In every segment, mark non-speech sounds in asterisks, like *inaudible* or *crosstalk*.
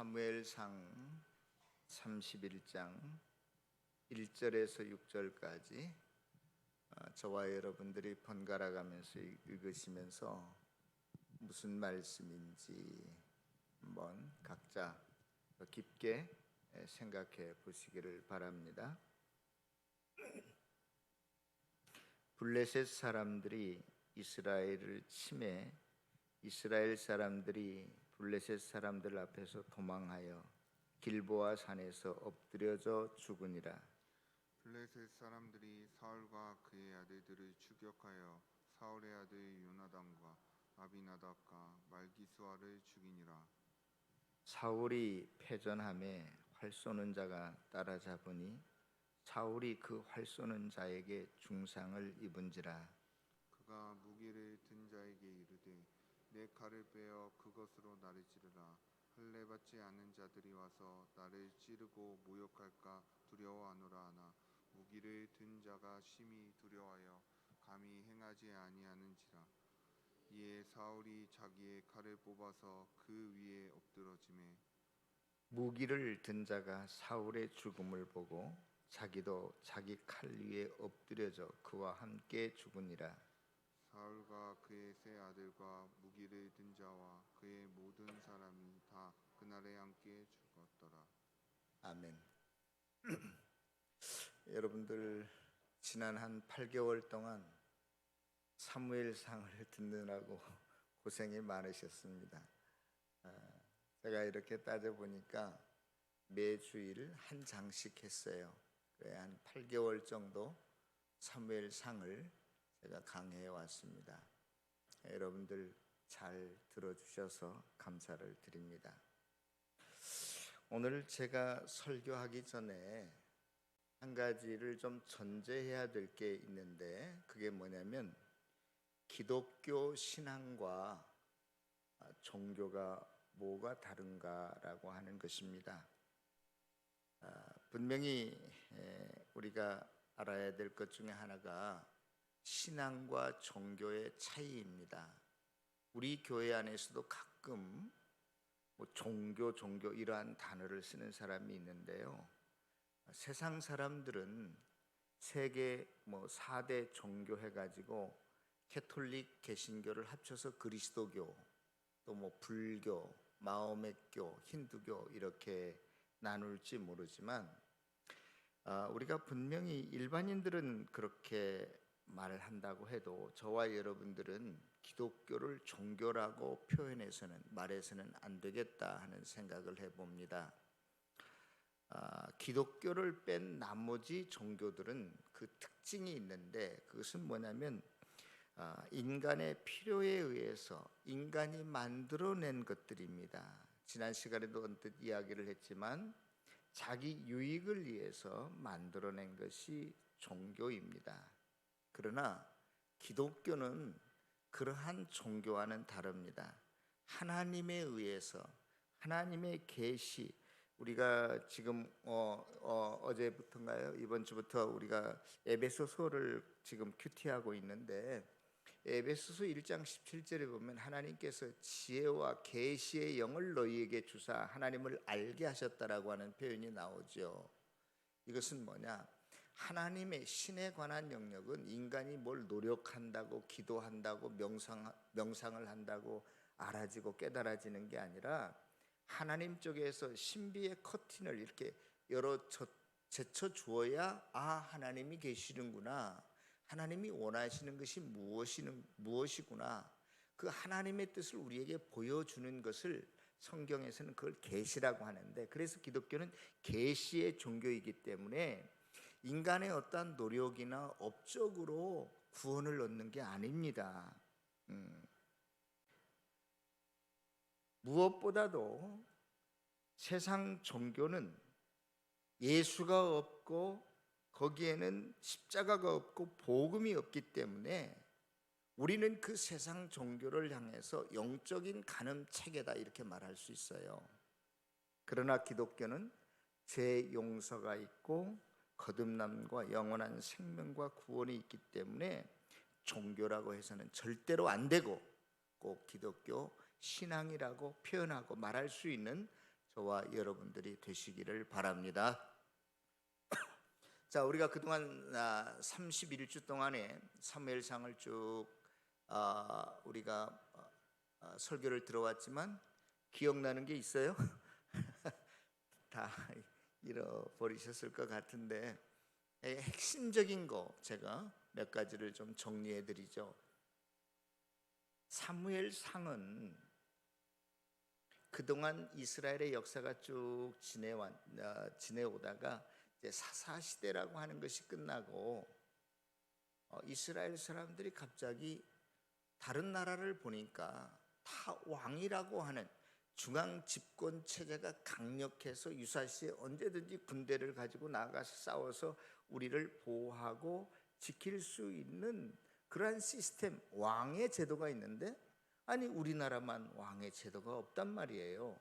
사무엘상 31장 1절에서 6절까지 어, 저와 여러분들이 번갈아 가면서 읽으시면서 무슨 말씀인지 한번 각자 더 깊게 생각해 보시기를 바랍니다. 블레셋 사람들이 이스라엘을 침해 이스라엘 사람들이 블레셋 사람들 앞에서 도망하여 길보아 산에서 엎드려져 죽으니라. 블레셋 사람들이 사울과 그의 아들들을 추격하여 사울의 아들 요나단과 아비나답과 말기수아를 죽이니라. 사울이 패전함에 활 쏘는 자가 따라잡으니 사울이 그 활 쏘는 자에게 중상을 입은지라. 그가 무기를 든 자에게 이르되 내 칼을 빼어 그것으로 나를 찌르라. 할례 받지 않은 자들이 와서 나를 찌르고 모욕할까 두려워하노라 하나 무기를 든 자가 심히 두려워하여 감히 행하지 아니하는지라. 이에 사울이 자기의 칼을 뽑아서 그 위에 엎드러짐에 무기를 든 자가 사울의 죽음을 보고 자기도 자기 칼 위에 엎드려져 그와 함께 죽으니라. 사울과 그의 세 아들과 무기를 든 자와 그의 모든 사람이 다 그날에 함께 죽었더라. 아멘. *clears throat* 여러분들 지난 한 8개월 동안 사무엘상을 *laughs* 듣느라고 *laughs* 고생이 많으셨습니다. 아, 제가 이렇게 따져 보니까 매주일 한 장씩 했어요. 그래 한 8개월 정도 사무엘상을 제가 강해해 왔습니다. 여러분들 잘 들어주셔서 감사를 드립니다. 오늘 제가 설교하기 전에 한 가지를 좀 전제해야 될 게 있는데 그게 뭐냐면 기독교 신앙과 종교가 뭐가 다른가라고 하는 것입니다. 아, 분명히 우리가 알아야 될 것 중에 하나가 신앙과 종교의 차이입니다. 우리 교회 안에서도 가끔 뭐 종교, 종교 이러한 단어를 쓰는 사람이 있는데요. 세상 사람들은 세계 뭐 4대 종교 해가지고 캐톨릭 개신교를 합쳐서 그리스도교 또 뭐 불교, 마호메교, 힌두교 이렇게 나눌지 모르지만 아, 우리가 분명히 일반인들은 그렇게 말을 한다고 해도 저와 여러분들은 기독교를 종교라고 표현해서는 말해서는 안 되겠다 하는 생각을 해봅니다. 아, 기독교를 뺀 나머지 종교들은 그 특징이 있는데 그것은 뭐냐면 아, 인간의 필요에 의해서 인간이 만들어낸 것들입니다. 지난 시간에도 언뜻 이야기를 했지만 자기 유익을 위해서 만들어낸 것이 종교입니다. 그러나 기독교는 그러한 종교와는 다릅니다. 하나님에 의해서 하나님의 계시 우리가 지금 어, 어, 어 제부터인가요? 이번 주부터 우리가 에베소서를 지금 큐티하고 있는데 에베소서 1장 17절에 보면 하나님께서 지혜와 계시의 영을 너희에게 주사 하나님을 알게 하셨다라고 하는 표현이 나오죠. 이것은 뭐냐? 하나님의 신에 관한 영역은 인간이 뭘 노력한다고 기도한다고 명상 명상을 한다고 알아지고 깨달아지는 게 아니라 하나님 쪽에서 신비의 커튼을 이렇게 열어 제쳐 주어야 아 하나님이 계시는구나. 하나님이 원하시는 것이 무엇이는 무엇이구나. 그 하나님의 뜻을 우리에게 보여주는 것을 성경에서는 그걸 계시라고 하는데 그래서 기독교는 계시의 종교이기 때문에 인간의 어떠한 노력이나 업적으로 구원을 얻는 게 아닙니다. 음. 무엇보다도 세상 종교는 예수가 없고 거기에는 십자가가 없고 복음이 없기 때문에 우리는 그 세상 종교를 향해서 영적인 간음 체계다 이렇게 말할 수 있어요. 그러나 기독교는 죄 용서가 있고 거듭남과 영원한 생명과 구원이 있기 때문에 종교라고 해서는 절대로 안 되고 꼭 기독교 신앙이라고 표현하고 말할 수 있는 저와 여러분들이 되시기를 바랍니다. *clears throat* 자, 우리가 그동안 아, 31주 동안에 사무엘상을 쭉 아, 우리가 아, 아, 설교를 들어왔지만 기억나는 게 있어요? *laughs* 다 잃어버리셨을 것 같은데 에, 핵심적인 거 제가 몇 가지를 좀 정리해 드리죠. 사무엘 상은 그동안 이스라엘의 역사가 쭉 지내왔, 어, 지내오다가 사사 시대라고 하는 것이 끝나고 어, 이스라엘 사람들이 갑자기 다른 나라를 보니까 다 왕이라고 하는 중앙 집권 체제가 강력해서 유사시에 언제든지 군대를 가지고 나가서 싸워서 우리를 보호하고 지킬 수 있는 그러한 시스템 왕의 제도가 있는데 아니 우리나라만 왕의 제도가 없단 말이에요.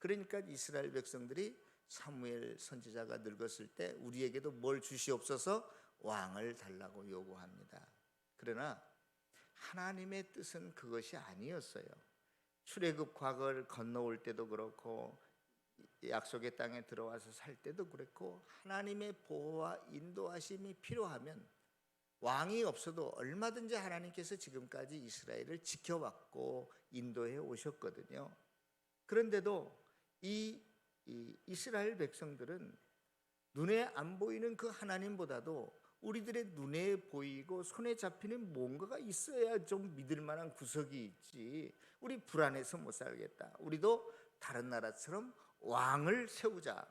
그러니까 이스라엘 백성들이 사무엘 선지자가 늙었을 때 우리에게도 뭘 주시옵소서 왕을 달라고 요구합니다. 그러나 하나님의 뜻은 그것이 아니었어요. 출애굽 과거를 건너올 때도 그렇고 약속의 땅에 들어와서 살 때도 그랬고 하나님의 보호와 인도하심이 필요하면 왕이 없어도 얼마든지 하나님께서 지금까지 이스라엘을 지켜왔고 인도해 오셨거든요. 그런데도 이, 이 이스라엘 백성들은 눈에 안 보이는 그 하나님보다도 우리들의 눈에 보이고 손에 잡히는 뭔가가 있어야 좀 믿을 만한 구석이 있지. 우리 불안해서 못 살겠다. 우리도 다른 나라처럼 왕을 세우자.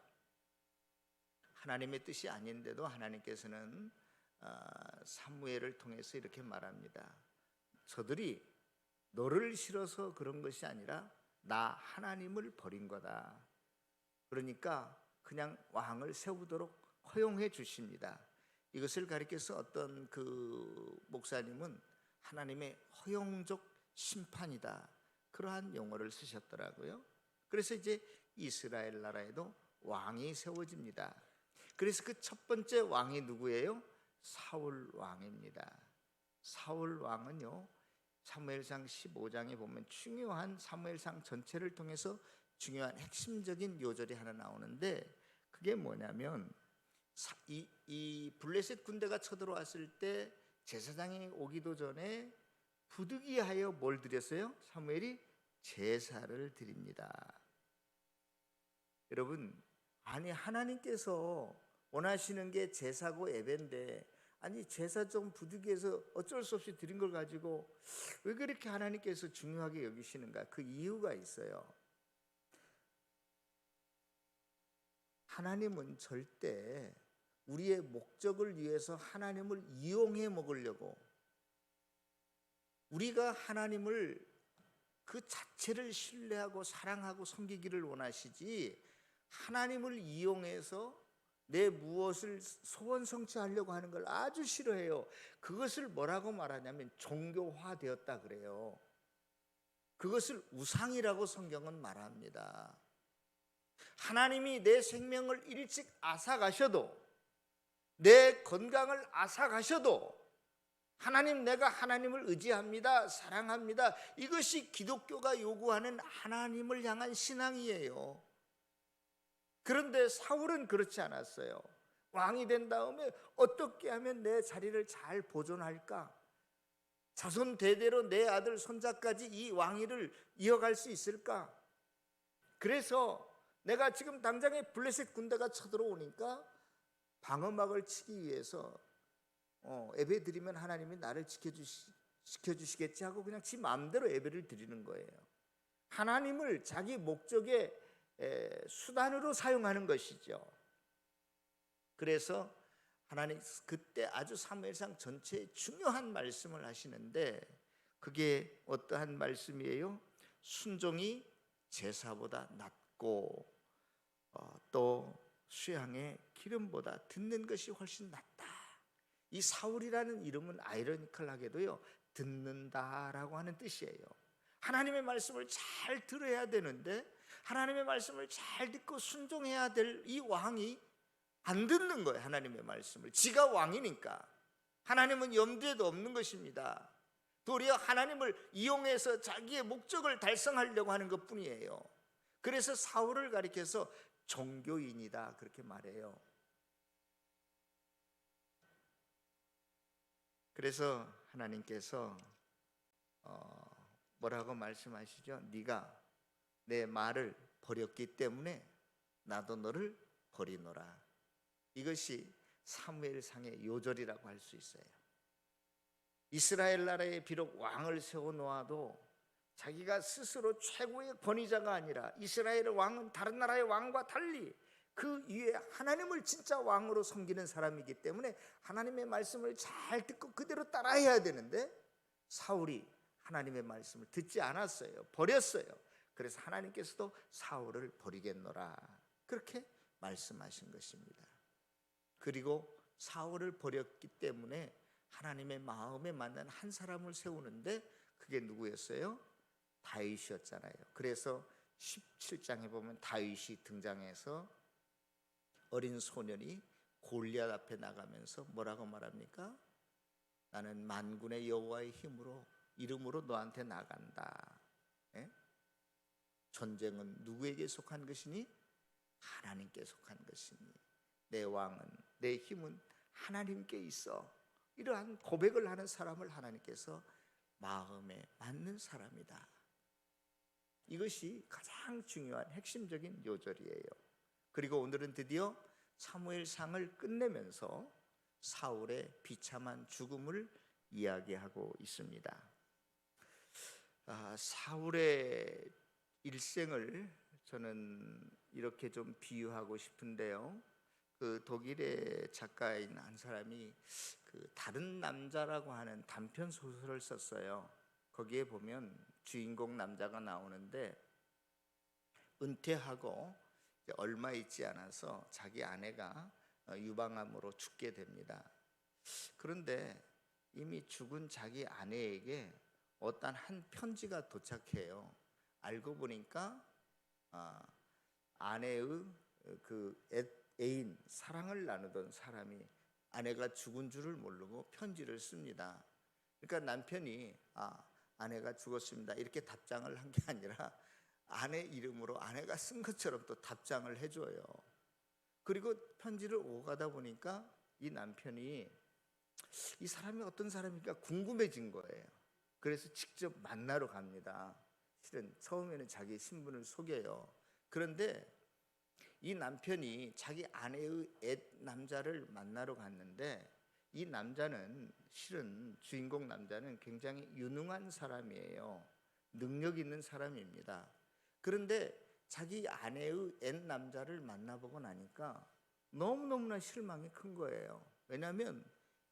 하나님의 뜻이 아닌데도 하나님께서는 아, 사무엘을 통해서 이렇게 말합니다. 저들이 너를 싫어서 그런 것이 아니라 나 하나님을 버린 거다. 그러니까 그냥 왕을 세우도록 허용해 주십니다. 이것을 가리켜서 어떤 그 목사님은 하나님의 허용적 심판이다. 그러한 용어를 쓰셨더라고요. 그래서 이제 이스라엘 나라에도 왕이 세워집니다. 그래서 그 첫 번째 왕이 누구예요? 사울 왕입니다. 사울 왕은요. 사무엘상 15장에 보면 중요한 사무엘상 전체를 통해서 중요한 핵심적인 요절이 하나 나오는데 그게 뭐냐면 사- 이, 이 블레셋 군대가 쳐들어왔을 때 제사장이 오기도 전에 부득이하여 뭘 드렸어요? 사무엘이 제사를 드립니다. 여러분 아니 하나님께서 원하시는 게 제사고 예배인데 아니 제사 좀 부득이해서 어쩔 수 없이 드린 걸 가지고 왜 그렇게 하나님께서 중요하게 여기시는가? 그 이유가 있어요. 하나님은 절대 우리의 목적을 위해서 하나님을 이용해 먹으려고 우리가 하나님을 그 자체를 신뢰하고 사랑하고 섬기기를 원하시지 하나님을 이용해서 내 무엇을 소원 성취하려고 하는 걸 아주 싫어해요. 그것을 뭐라고 말하냐면 종교화 되었다 그래요. 그것을 우상이라고 성경은 말합니다. 하나님이 내 생명을 일찍 앗아가셔도 내 건강을 앗아가셔도 하나님 내가 하나님을 의지합니다. 사랑합니다. 이것이 기독교가 요구하는 하나님을 향한 신앙이에요. 그런데 사울은 그렇지 않았어요. 왕이 된 다음에 어떻게 하면 내 자리를 잘 보존할까? 자손 대대로 내 아들 손자까지 이 왕위를 이어갈 수 있을까? 그래서 내가 지금 당장에 블레셋 군대가 쳐들어오니까 방어막을 치기 위해서 어, 예배 드리면 하나님이 나를 지켜주시, 지켜주시겠지 하고 그냥 지 마음대로 예배를 드리는 거예요. 하나님을 자기 목적의 에, 수단으로 사용하는 것이죠. 그래서 하나님 그때 아주 사무엘상 전체에 중요한 말씀을 하시는데 그게 어떠한 말씀이에요? 순종이 제사보다 낫고 어, 또 수양의 기름보다 듣는 것이 훨씬 낫다. 이 사울이라는 이름은 아이러니컬하게도요 듣는다라고 하는 뜻이에요. 하나님의 말씀을 잘 들어야 되는데 하나님의 말씀을 잘 듣고 순종해야 될 이 왕이 안 듣는 거예요. 하나님의 말씀을. 지가 왕이니까. 하나님은 염두에도 없는 것입니다. 도리어 하나님을 이용해서 자기의 목적을 달성하려고 하는 것 뿐이에요. 그래서 사울을 가리켜서 종교인이다 그렇게 말해요. 그래서 하나님께서 어, 뭐라고 말씀하시죠? 네가 내 말을 버렸기 때문에 나도 너를 버리노라. 이것이 사무엘상의 요절이라고 할 수 있어요. 이스라엘 나라에 비록 왕을 세워 놓아도 자기가 스스로 최고의 권위자가 아니라 이스라엘 왕은 다른 나라의 왕과 달리 그 위에 하나님을 진짜 왕으로 섬기는 사람이기 때문에 하나님의 말씀을 잘 듣고 그대로 따라해야 되는데 사울이 하나님의 말씀을 듣지 않았어요. 버렸어요. 그래서 하나님께서도 사울을 버리겠노라. 그렇게 말씀하신 것입니다. 그리고 사울을 버렸기 때문에 하나님의 마음에 맞는 한 사람을 세우는데 그게 누구였어요? 다윗이었잖아요. 그래서 17장에 보면 다윗이 등장해서 어린 소년이 골리앗 앞에 나가면서 뭐라고 말합니까? 나는 만군의 여호와의 힘으로 이름으로 너한테 나간다. 예? 전쟁은 누구에게 속한 것이니? 하나님께 속한 것이니 내 왕은 내 힘은 하나님께 있어. 이러한 고백을 하는 사람을 하나님께서 마음에 맞는 사람이다. 이것이 가장 중요한 핵심적인 요절이에요. 그리고 오늘은 드디어 사무엘상을 끝내면서 사울의 비참한 죽음을 이야기하고 있습니다. 아, 사울의 일생을 저는 이렇게 좀 비유하고 싶은데요. 그 독일의 작가인 한 사람이 그 다른 남자라고 하는 단편 소설을 썼어요. 거기에 보면 주인공 남자가 나오는데 은퇴하고 얼마 있지 않아서 자기 아내가 어, 유방암으로 죽게 됩니다. 그런데 이미 죽은 자기 아내에게 어떤 한 편지가 도착해요. 알고 보니까 아, 아내의 그 애- 애인 사랑을 나누던 사람이 아내가 죽은 줄을 모르고 편지를 씁니다. 그러니까 남편이 아 아내가 죽었습니다 이렇게 답장을 한 게 아니라 아내 이름으로 아내가 쓴 것처럼 또 답장을 해줘요. 그리고 편지를 오가다 보니까 이 남편이 이 사람이 어떤 사람인가 궁금해진 거예요. 그래서 직접 만나러 갑니다. 실은 처음에는 자기 신분을 속여요. 그런데 이 남편이 자기 아내의 애 남자를 만나러 갔는데 이 남자는 실은 주인공 남자는 굉장히 유능한 사람이에요. 능력 있는 사람입니다. 그런데 자기 아내의 옛 남자를 만나보고 나니까 너무너무나 실망이 큰 거예요. 왜냐하면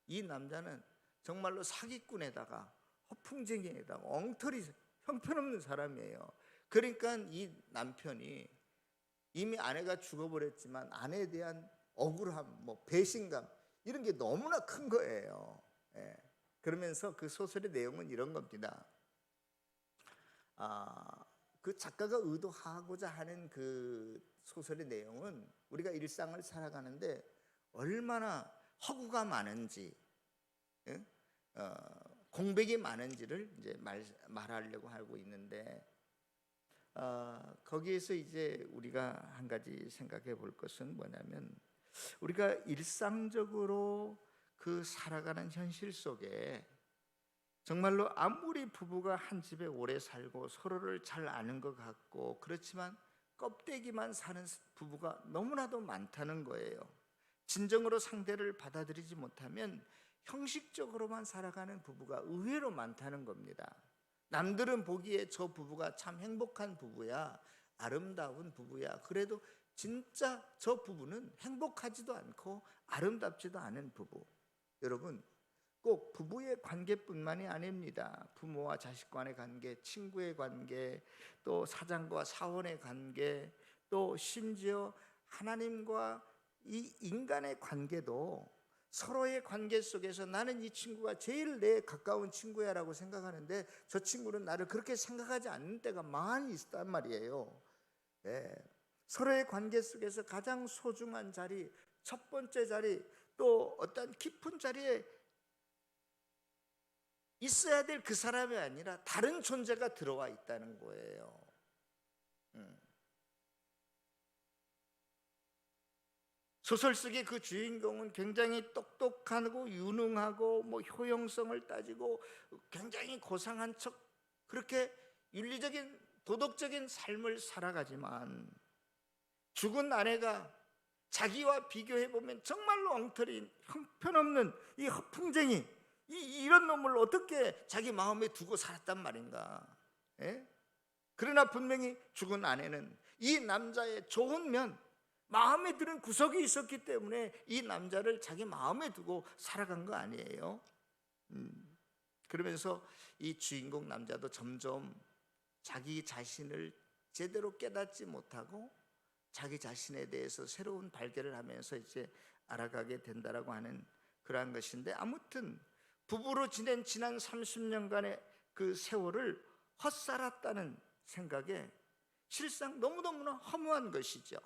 이 남자는 정말로 사기꾼에다가 허풍쟁이에다가 엉터리 형편없는 사람이에요. 그러니까 이 남편이 이미 아내가 죽어버렸지만 아내에 대한 억울함, 뭐 배신감 이런 게 너무나 큰 거예요. 예. 그러면서 그 소설의 내용은 이런 겁니다. 아, 그 작가가 의도하고자 하는 그 소설의 내용은 우리가 일상을 살아가는데 얼마나 허구가 많은지, 예? 어, 공백이 많은지를 이제 말, 말하려고 하고 있는데 어, 거기에서 이제 우리가 한 가지 생각해 볼 것은 뭐냐면 우리가 일상적으로 그 살아가는 현실 속에 정말로 아무리 부부가 한 집에 오래 살고 서로를 잘 아는 것 같고 그렇지만 껍데기만 사는 부부가 너무나도 많다는 거예요. 진정으로 상대를 받아들이지 못하면 형식적으로만 살아가는 부부가 의외로 많다는 겁니다. 남들은 보기에 저 부부가 참 행복한 부부야, 아름다운 부부야. 그래도 진짜 저 부부는 행복하지도 않고 아름답지도 않은 부부. 여러분, 꼭 부부의 관계뿐만이 아닙니다. 부모와 자식 간의 관계, 친구의 관계, 또 사장과 사원의 관계, 또 심지어 하나님과 이 인간의 관계도 서로의 관계 속에서 나는 이 친구가 제일 내 가까운 친구야라고 생각하는데 저 친구는 나를 그렇게 생각하지 않는 때가 많이 있단 말이에요. 예. 서로의 관계 속에서 가장 소중한 자리, 첫 번째 자리, 또 어떤 깊은 자리에 있어야 될 그 사람이 아니라 다른 존재가 들어와 있다는 거예요. 음. 소설 속의 그 주인공은 굉장히 똑똑하고 유능하고 뭐 효용성을 따지고 굉장히 고상한 척 그렇게 윤리적인 도덕적인 삶을 살아가지만 죽은 아내가 자기와 비교해 보면 정말로 엉터리인 형편없는 이 허풍쟁이 이, 이런 놈을 어떻게 자기 마음에 두고 살았단 말인가? 예? 그러나 분명히 죽은 아내는 이 남자의 좋은 면, 마음에 드는 구석이 있었기 때문에 이 남자를 자기 마음에 두고 살아간 거 아니에요? 음, 그러면서 이 주인공 남자도 점점 자기 자신을 제대로 깨닫지 못하고 자기 자신에 대해서 새로운 발견을 하면서 이제 알아가게 된다라고 하는 그러한 것인데 아무튼 부부로 지낸 지난 30년간의 그 세월을 헛살았다는 생각에 실상 너무너무나 허무한 것이죠.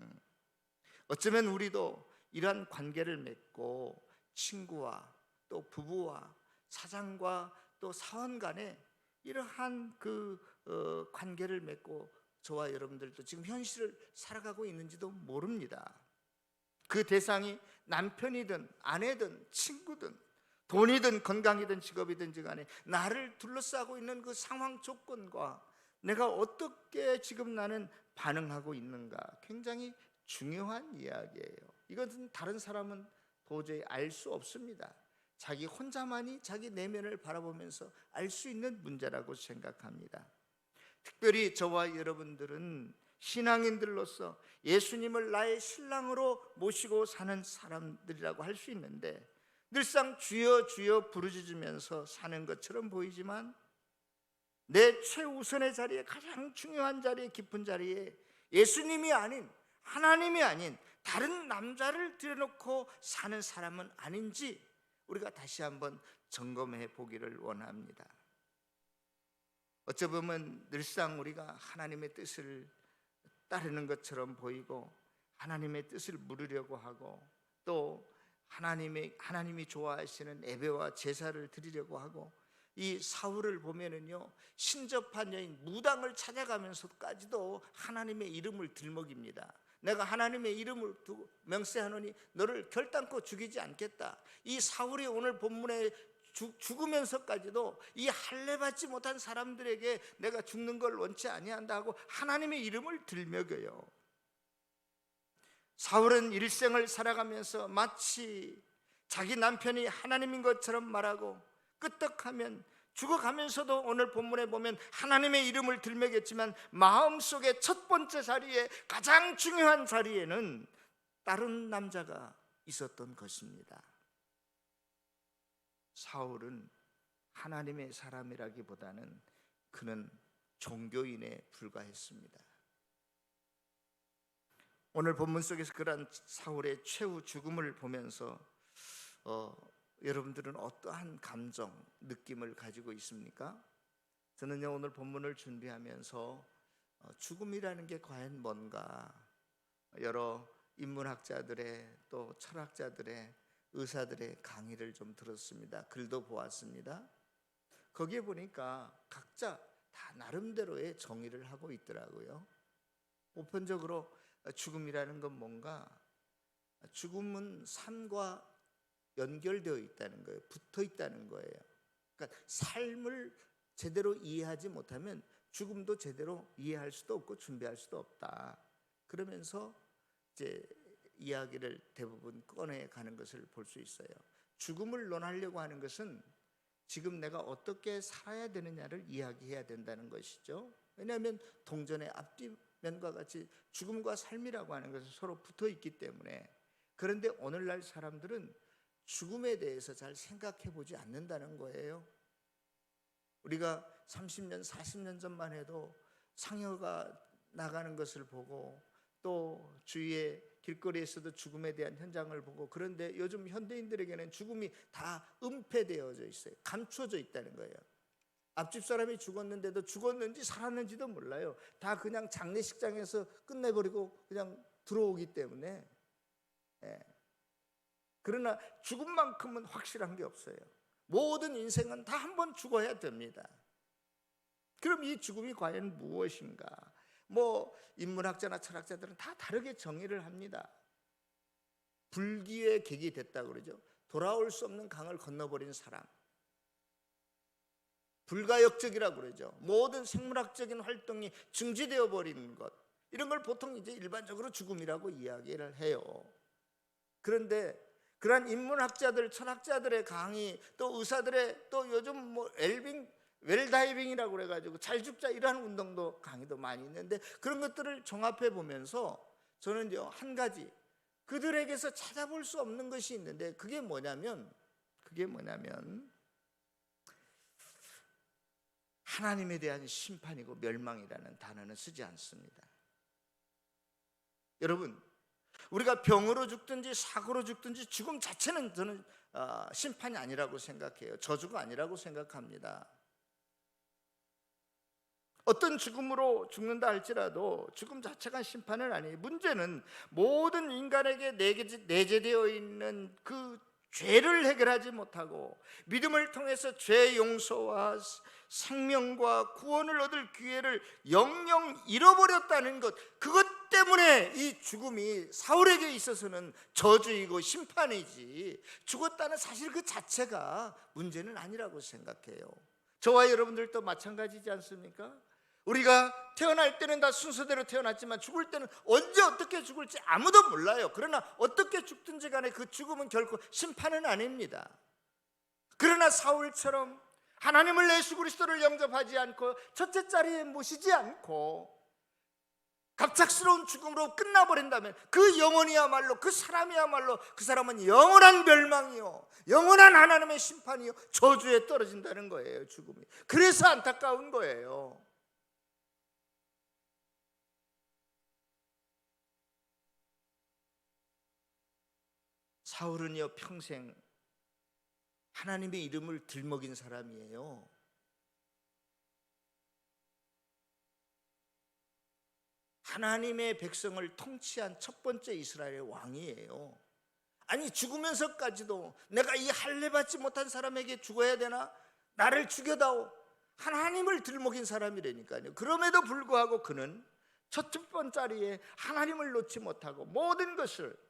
음. 어쩌면 우리도 이러한 관계를 맺고 친구와 또 부부와 사장과 또 사원 간에 이러한 그 어, 관계를 맺고 저와 여러분들도 지금 현실을 살아가고 있는지도 모릅니다. 그 대상이 남편이든 아내든 친구든 돈이든 건강이든 직업이든지 간에 나를 둘러싸고 있는 그 상황 조건과 내가 어떻게 지금 나는 반응하고 있는가 굉장히 중요한 이야기예요. 이것은 다른 사람은 도저히 알 수 없습니다. 자기 혼자만이 자기 내면을 바라보면서 알 수 있는 문제라고 생각합니다. 특별히 저와 여러분들은 신앙인들로서 예수님을 나의 신랑으로 모시고 사는 사람들이라고 할 수 있는데 늘상 주여 주여 부르짖으면서 사는 것처럼 보이지만 내 최우선의 자리에 가장 중요한 자리에 깊은 자리에 예수님이 아닌 하나님이 아닌 다른 남자를 들여놓고 사는 사람은 아닌지 우리가 다시 한번 점검해 보기를 원합니다. 어쩌 보면 늘상 우리가 하나님의 뜻을 따르는 것처럼 보이고 하나님의 뜻을 물으려고 하고 또 하나님의 하나님이 좋아하시는 예배와 제사를 드리려고 하고 이 사울을 보면은요 신접한 여인 무당을 찾아가면서까지도 하나님의 이름을 들먹입니다. 내가 하나님의 이름을 두고 명세하노니 너를 결단코 죽이지 않겠다. 이 사울이 오늘 본문에 죽, 죽으면서까지도 이 할례 받지 못한 사람들에게 내가 죽는 걸 원치 아니한다 하고 하나님의 이름을 들먹여요. 사울은 일생을 살아가면서 마치 자기 남편이 하나님인 것처럼 말하고 끄떡하면 죽어가면서도 오늘 본문에 보면 하나님의 이름을 들먹였지만 마음속에 첫 번째 자리에 가장 중요한 자리에는 다른 남자가 있었던 것입니다. 사울은 하나님의 사람이라기보다는 그는 종교인에 불과했습니다. 오늘 본문 속에서 그러한 사울의 최후 죽음을 보면서 어, 여러분들은 어떠한 감정, 느낌을 가지고 있습니까? 저는요 오늘 본문을 준비하면서 어, 죽음이라는 게 과연 뭔가 여러 인문학자들의 또 철학자들의 의사들의 강의를 좀 들었습니다. 글도 보았습니다. 거기에 보니까 각자 다 나름대로의 정의를 하고 있더라고요. 보편적으로 죽음이라는 건 뭔가 죽음은 삶과 연결되어 있다는 거예요. 붙어 있다는 거예요. 그러니까 삶을 제대로 이해하지 못하면 죽음도 제대로 이해할 수도 없고 준비할 수도 없다. 그러면서 이제 이야기를 대부분 꺼내 가는 것을 볼 수 있어요. 죽음을 논하려고 하는 것은 지금 내가 어떻게 살아야 되느냐를 이야기해야 된다는 것이죠. 왜냐하면 동전의 앞뒤면과 같이 죽음과 삶이라고 하는 것은 서로 붙어 있기 때문에 그런데 오늘날 사람들은 죽음에 대해서 잘 생각해 보지 않는다는 거예요. 우리가 30년, 40년 전만 해도 상여가 나가는 것을 보고 또 주위에 길거리에서도 죽음에 대한 현장을 보고 그런데 요즘 현대인들에게는 죽음이 다 은폐되어져 있어요. 감춰져 있다는 거예요. 앞집 사람이 죽었는데도 죽었는지 살았는지도 몰라요. 다 그냥 장례식장에서 끝내버리고 그냥 들어오기 때문에. 예. 그러나 죽음만큼은 확실한 게 없어요. 모든 인생은 다 한 번 죽어야 됩니다. 그럼 이 죽음이 과연 무엇인가? 뭐 인문학자나 철학자들은 다 다르게 정의를 합니다. 불기의 객이 됐다 그러죠. 돌아올 수 없는 강을 건너버린 사람. 불가역적이라고 그러죠. 모든 생물학적인 활동이 중지되어 버리는 것. 이런 걸 보통 이제 일반적으로 죽음이라고 이야기를 해요. 그런데 그러한 인문학자들, 철학자들의 강의, 또 의사들의 또 요즘 뭐 엘빙 웰다이빙이라고 그래가지고 잘 죽자 이러한 운동도 강의도 많이 있는데 그런 것들을 종합해 보면서 저는 요 한 가지 그들에게서 찾아볼 수 없는 것이 있는데 그게 뭐냐면 그게 뭐냐면 하나님에 대한 심판이고 멸망이라는 단어는 쓰지 않습니다. 여러분 우리가 병으로 죽든지 사고로 죽든지 죽음 자체는 저는 어, 심판이 아니라고 생각해요. 저주가 아니라고 생각합니다. 어떤 죽음으로 죽는다 할지라도 죽음 자체가 심판은 아니에요. 문제는 모든 인간에게 내재되어 있는 그 죄를 해결하지 못하고 믿음을 통해서 죄 용서와 생명과 구원을 얻을 기회를 영영 잃어버렸다는 것 그것 때문에 이 죽음이 사울에게 있어서는 저주이고 심판이지 죽었다는 사실 그 자체가 문제는 아니라고 생각해요. 저와 여러분들도 마찬가지지 않습니까? 우리가 태어날 때는 다 순서대로 태어났지만 죽을 때는 언제 어떻게 죽을지 아무도 몰라요. 그러나 어떻게 죽든지 간에 그 죽음은 결코 심판은 아닙니다. 그러나 사울처럼 하나님을 예수 그리스도를 영접하지 않고 첫째 자리에 모시지 않고 갑작스러운 죽음으로 끝나버린다면 그 영혼이야말로 그 사람이야말로 그 사람은 영원한 멸망이요 영원한 하나님의 심판이요 저주에 떨어진다는 거예요 죽음이 그래서 안타까운 거예요 사울은요 평생 하나님의 이름을 들먹인 사람이에요. 하나님의 백성을 통치한 첫 번째 이스라엘의 왕이에요. 아니 죽으면서까지도 내가 이 할례 받지 못한 사람에게 죽어야 되나? 나를 죽여다오. 하나님을 들먹인 사람이라니까요. 그럼에도 불구하고 그는 첫 번짜리에 하나님을 놓지 못하고 모든 것을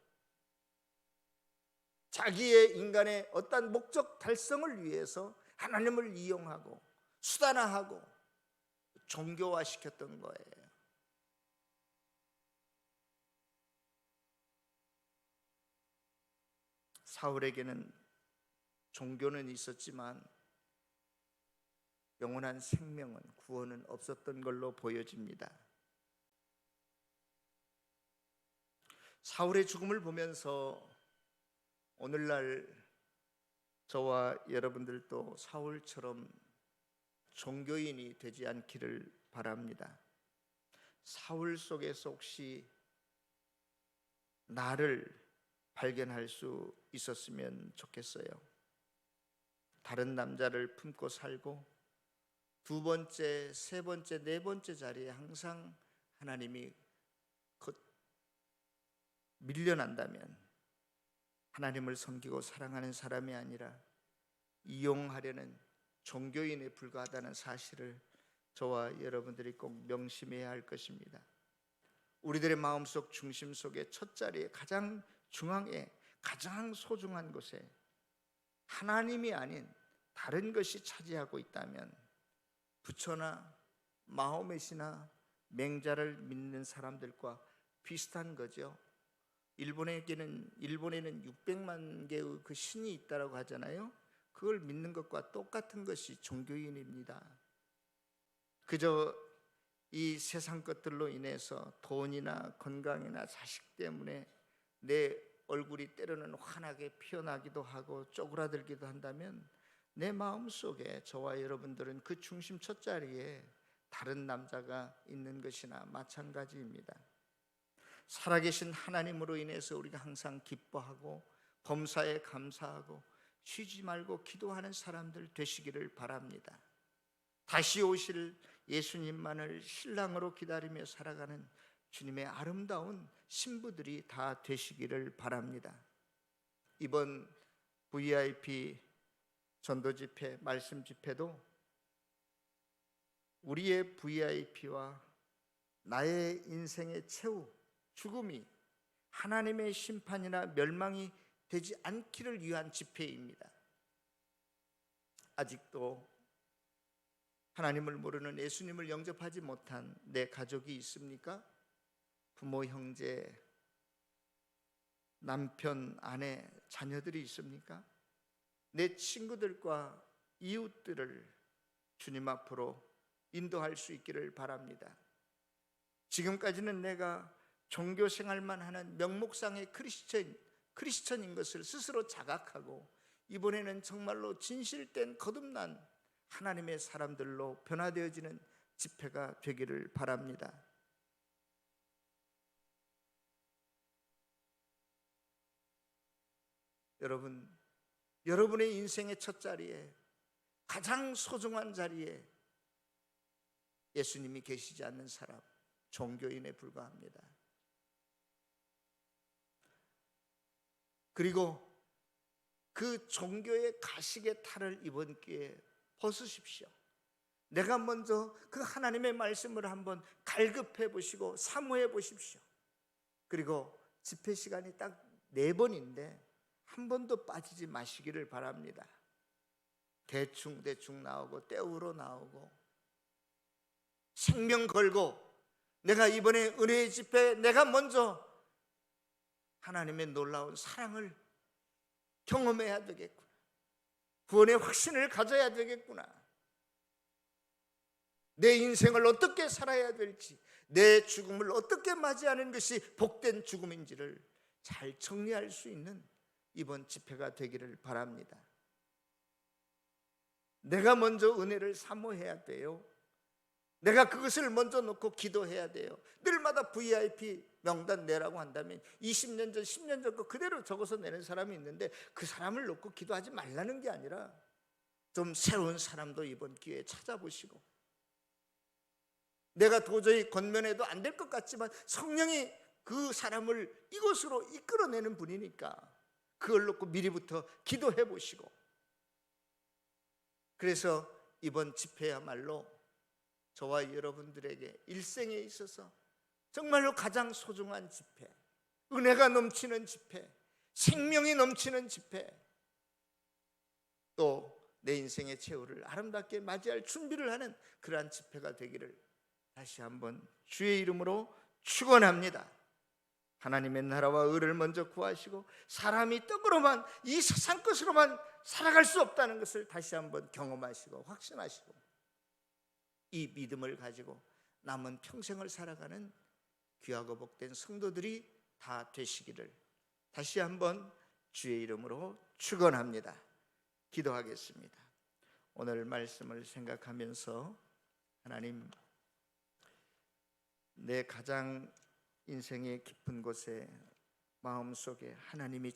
자기의 인간의 어떤 목적 달성을 위해서 하나님을 이용하고 수단화하고 종교화시켰던 거예요. 사울에게는 종교는 있었지만 영원한 생명은 구원은 없었던 걸로 보여집니다. 사울의 죽음을 보면서 오늘날 저와 여러분들도 사울처럼 종교인이 되지 않기를 바랍니다. 사울 속에서 혹시 나를 발견할 수 있었으면 좋겠어요. 다른 남자를 품고 살고 두 번째, 세 번째, 네 번째 자리에 항상 하나님이 곧 밀려난다면 하나님을 섬기고 사랑하는 사람이 아니라 이용하려는 종교인에 불과하다는 사실을 저와 여러분들이 꼭 명심해야 할 것입니다. 우리들의 마음속 중심 속에 첫 자리에 가장 중앙에 가장 소중한 곳에 하나님이 아닌 다른 것이 차지하고 있다면 부처나 마호멧이나 맹자를 믿는 사람들과 비슷한 거죠. 일본에게는 일본에는 600만 개의 그 신이 있다라고 하잖아요. 그걸 믿는 것과 똑같은 것이 종교인입니다. 그저 이 세상 것들로 인해서 돈이나 건강이나 자식 때문에 내 얼굴이 때로는 환하게 피어나기도 하고 쪼그라들기도 한다면 내 마음 속에 저와 여러분들은 그 중심 첫 자리에 다른 남자가 있는 것이나 마찬가지입니다. 살아계신 하나님으로 인해서 우리가 항상 기뻐하고 범사에 감사하고 쉬지 말고 기도하는 사람들 되시기를 바랍니다. 다시 오실 예수님만을 신랑으로 기다리며 살아가는 주님의 아름다운 신부들이 다 되시기를 바랍니다. 이번 VIP 전도 집회, 말씀 집회도 우리의 VIP와 나의 인생의 최후 죽음이 하나님의 심판이나 멸망이 되지 않기를 위한 집회입니다. 아직도 하나님을 모르는 예수님을 영접하지 못한 내 가족이 있습니까? 부모, 형제, 남편, 아내, 자녀들이 있습니까? 내 친구들과 이웃들을 주님 앞으로 인도할 수 있기를 바랍니다. 지금까지는 내가 종교 생활만 하는 명목상의 크리스천 크리스천인 것을 스스로 자각하고 이번에는 정말로 진실된 거듭난 하나님의 사람들로 변화되어지는 집회가 되기를 바랍니다. 여러분, 여러분의 인생의 첫 자리에 가장 소중한 자리에 예수님이 계시지 않는 사람, 종교인에 불과합니다. 그리고 그 종교의 가식의 탈을 이번 기회에 벗으십시오. 내가 먼저 그 하나님의 말씀을 한번 갈급해 보시고 사모해 보십시오. 그리고 집회 시간이 딱 네 번인데 한 번도 빠지지 마시기를 바랍니다. 대충 대충 나오고 때우러 나오고 생명 걸고 내가 이번에 은혜의 집회 내가 먼저 하나님의 놀라운 사랑을 경험해야 되겠구나. 구원의 확신을 가져야 되겠구나. 내 인생을 어떻게 살아야 될지, 내 죽음을 어떻게 맞이하는 것이 복된 죽음인지를 잘 정리할 수 있는 이번 집회가 되기를 바랍니다. 내가 먼저 은혜를 사모해야 돼요. 내가 그것을 먼저 놓고 기도해야 돼요. 늘마다 VIP 명단 내라고 한다면 20년 전, 10년 전 거 그대로 적어서 내는 사람이 있는데 그 사람을 놓고 기도하지 말라는 게 아니라 좀 새로운 사람도 이번 기회에 찾아보시고 내가 도저히 건면해도 안 될 것 같지만 성령이 그 사람을 이곳으로 이끌어내는 분이니까 그걸 놓고 미리부터 기도해 보시고 그래서 이번 집회야말로 저와 여러분들에게 일생에 있어서 정말로 가장 소중한 집회, 은혜가 넘치는 집회, 생명이 넘치는 집회, 또 내 인생의 최후를 아름답게 맞이할 준비를 하는 그러한 집회가 되기를 다시 한번 주의 이름으로 축원합니다. 하나님의 나라와 의를 먼저 구하시고 사람이 떡으로만 이 세상 것으로만 살아갈 수 없다는 것을 다시 한번 경험하시고 확신하시고 이 믿음을 가지고 남은 평생을 살아가는 귀하고 복된 성도들이 다 되시기를 다시 한번 주의 이름으로 축원합니다. 기도하겠습니다. 오늘 말씀을 생각하면서 하나님 내 가장 인생의 깊은 곳에 마음속에 하나님이